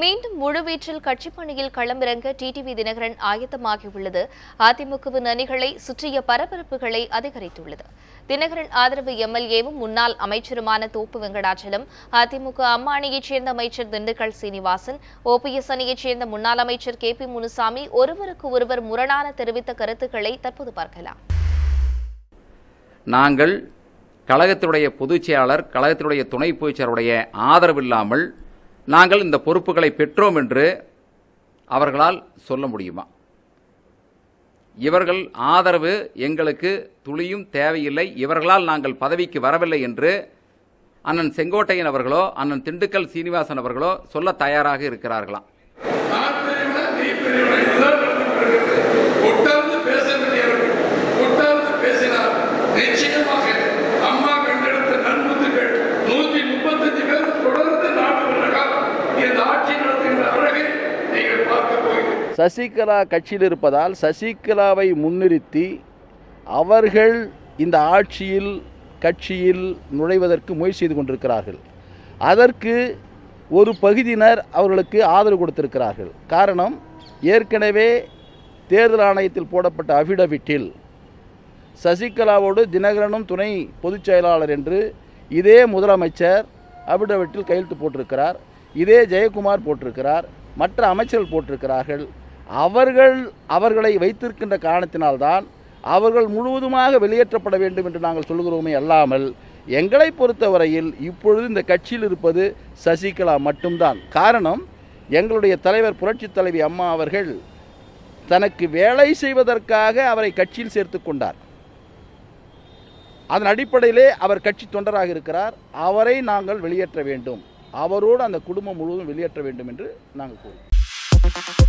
மீண்டும் முழுவீச்சில் கட்சிப் பணியில் களமிறங்க டிடிவி தினகரன் ஆயத்தமாகியுள்ளது. அதிமுகவின் அணிகளை சுற்றிய பரபரப்புகளை அதிகரித்துள்ளது. தினகரன் ஆதரவு எம்எல்ஏவும் முன்னாள் அமைச்சருமான தோப்பு வெங்கடாச்சலம் அதிமுக அம்மா அணியைச் சேர்ந்த அமைச்சர் திண்டுக்கல் சீனிவாசன் ஓபிஎஸ் அணியைச் சேர்ந்த முன்னாள் அமைச்சர் கே பி முனுசாமி ஒருவருக்கு ஒருவர் முரணான தெரிவித்த கருத்துக்களை தற்போது பார்க்கலாம். நாங்கள் கழகத்தினுடைய பொதுச் செயலாளர் கழகத்தினுடைய துணை பொதுச் செயலாளருடைய ஆதரவு இல்லாமல் நாங்கள் இந்த பொறுப்புகளை பெற்றோம் என்று அவர்களால் சொல்ல முடியுமா? இவர்கள் ஆதரவு எங்களுக்கு துளியும் தேவையில்லை. இவர்களால் நாங்கள் பதவிக்கு வரவில்லை என்று அண்ணன் செங்கோட்டையன் அவர்களோ அண்ணன் திண்டுக்கல் சீனிவாசன் அவர்களோ சொல்ல தயாராக இருக்கிறார்களாம். சசிகலா கட்சியில் இருப்பதால் சசிகலாவை முன்னிறுத்தி அவர்கள் இந்த ஆட்சியில் கட்சியில் நுழைவதற்கு முயற்சி செய்து கொண்டிருக்கிறார்கள். அதற்கு ஒரு பகுதியினர் அவர்களுக்கு ஆதரவு கொடுத்திருக்கிறார்கள். காரணம் ஏற்கனவே தேர்தல் ஆணையத்தில் போடப்பட்ட அபிடவிட்டில் சசிகலாவோடு தினகரனும் துணை பொதுச் செயலாளர் என்று இதே முதலமைச்சர் அபிடவிட்டில் கையெழுத்து போட்டிருக்கிறார். இதே ஜெயக்குமார் போட்டிருக்கிறார். மற்ற அமைச்சர்கள் போட்டிருக்கிறார்கள். அவர்கள் அவர்களை வைத்திருக்கின்ற காரணத்தினால்தான் அவர்கள் முழுவதுமாக வெளியேற்றப்பட வேண்டும் என்று நாங்கள் சொல்கிறோமே அல்லாமல் எங்களை பொறுத்தவரையில் இப்பொழுது இந்த கட்சியில் இருப்பது சசிகலா மட்டும்தான். காரணம் எங்களுடைய தலைவர் புரட்சித் தலைவி அம்மா அவர்கள் தனக்கு வேலை செய்வதற்காக அவரை கட்சியில் சேர்த்து கொண்டார். அதன் அடிப்படையிலே அவர் கட்சி தொண்டராக இருக்கிறார். அவரை நாங்கள் வெளியேற்ற வேண்டும். அவரோடு அந்த குடும்பம் முழுவதும் வெளியேற்ற வேண்டும் என்று நாங்கள் கூறுவோம்